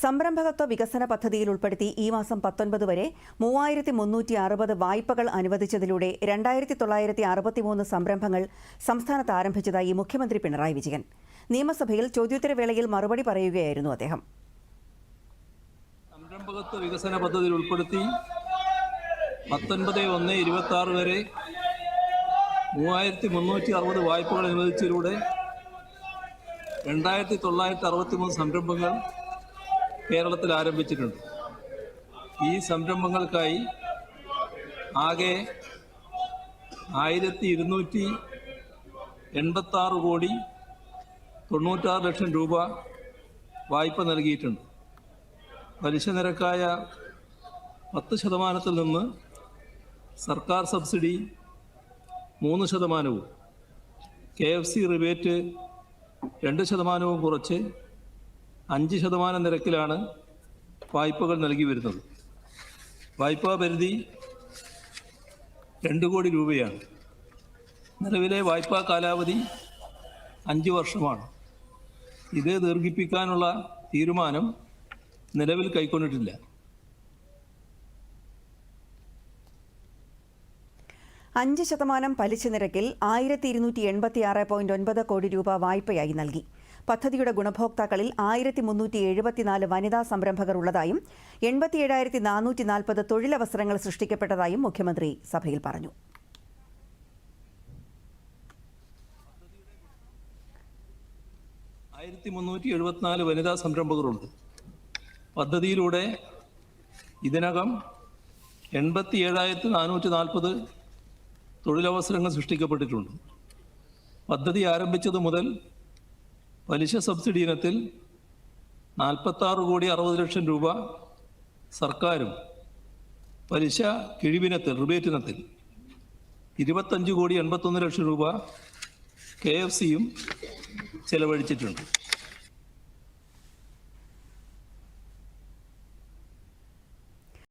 സംരംഭകത്വ വികസന പദ്ധതിയിൽ ഉൾപ്പെടുത്തി ഈ മാസം പത്തൊൻപത് വരെ മൂവായിരത്തി മുന്നൂറ്റി അറുപത് വായ്പകൾ അനുവദിച്ചതിലൂടെ രണ്ടായിരത്തി തൊള്ളായിരത്തി അറുപത്തിമൂന്ന് സംരംഭങ്ങൾ സംസ്ഥാനത്ത് ആരംഭിച്ചതായി മുഖ്യമന്ത്രി പിണറായി വിജയൻ. നിയമസഭയിൽ ചോദ്യോത്തരവേളയിൽ മറുപടി പറയുകയായിരുന്നു അദ്ദേഹം. സംരംഭകത്വ വികസന പദ്ധതിയിൽ ഉൾപ്പെടുത്തി പത്തൊൻപത് ഒന്ന് ഇരുപത്തി ആറ് വരെ മൂവായിരത്തി മുന്നൂറ്റി അറുപത് വായ്പകൾ അനുവദിച്ചതിലൂടെ രണ്ടായിരത്തി തൊള്ളായിരത്തി അറുപത്തി മൂന്ന് സംരംഭങ്ങൾ കേരളത്തിൽ ആരംഭിച്ചിട്ടുണ്ട്. ഈ സംരംഭങ്ങൾക്കായി ആകെ ആയിരത്തി ഇരുന്നൂറ്റി എൺപത്തി ആറ് കോടി തൊണ്ണൂറ്റാറ് ലക്ഷം രൂപ വായ്പ നൽകിയിട്ടുണ്ട്. പലിശ നിരക്കായ പത്ത് ശതമാനത്തിൽ നിന്ന് സർക്കാർ സബ്സിഡി മൂന്ന് ശതമാനവും കെ എഫ് സി റിബേറ്റ് രണ്ട് ശതമാനവും കുറച്ച് അഞ്ച് ശതമാനം നിരക്കിലാണ് വായ്പകൾ നൽകി വരുന്നത്. വായ്പാ പരിധി രണ്ട് കോടി രൂപയാണ്. നിലവിലെ വായ്പാ കാലാവധി അഞ്ച് വർഷമാണ്. ഇത് ദീർഘിപ്പിക്കാനുള്ള തീരുമാനം നിലവിൽ കൈക്കൊണ്ടിട്ടില്ല. അഞ്ച് ശതമാനം പലിശ നിരക്കിൽ ആയിരത്തി ഇരുന്നൂറ്റി എൺപത്തി ആറ് പോയിന്റ് ഒൻപത് കോടി രൂപ വായ്പയായി നൽകി. പദ്ധതിയുടെ ഗുണഭോക്താക്കളിൽ ആയിരത്തി മുന്നൂറ്റി എഴുപത്തിനാല് വനിതാ സംരംഭകർ ഉള്ളതായും എൺപത്തിയേഴായിരത്തി നാനൂറ്റി നാൽപ്പത് തൊഴിലവസരങ്ങൾ സൃഷ്ടിക്കപ്പെട്ടതായും മുഖ്യമന്ത്രി സഭയിൽ പറഞ്ഞു. ആയിരത്തി മുന്നൂറ്റി എഴുപത്തിനാല് വനിതാ സംരംഭകരുണ്ട്. പദ്ധതിയിലൂടെ ഇതിനകം എൺപത്തി ഏഴായിരത്തി നാനൂറ്റി നാൽപ്പത് തൊഴിലവസരങ്ങൾ സൃഷ്ടിക്കപ്പെട്ടിട്ടുണ്ട്. പദ്ധതി ആരംഭിച്ചത് മുതൽ പലിശ സബ്സിഡി ഇനത്തിൽ നാൽപ്പത്താറ് കോടി അറുപത് ലക്ഷം രൂപ സർക്കാരും പലിശ കിഴിവിനത്തിൽ റിബേറ്റിനത്തിൽ ഇരുപത്തഞ്ച് കോടി എൺപത്തൊന്ന് ലക്ഷം രൂപ കെ എഫ് സിയും ചെലവഴിച്ചിട്ടുണ്ട്.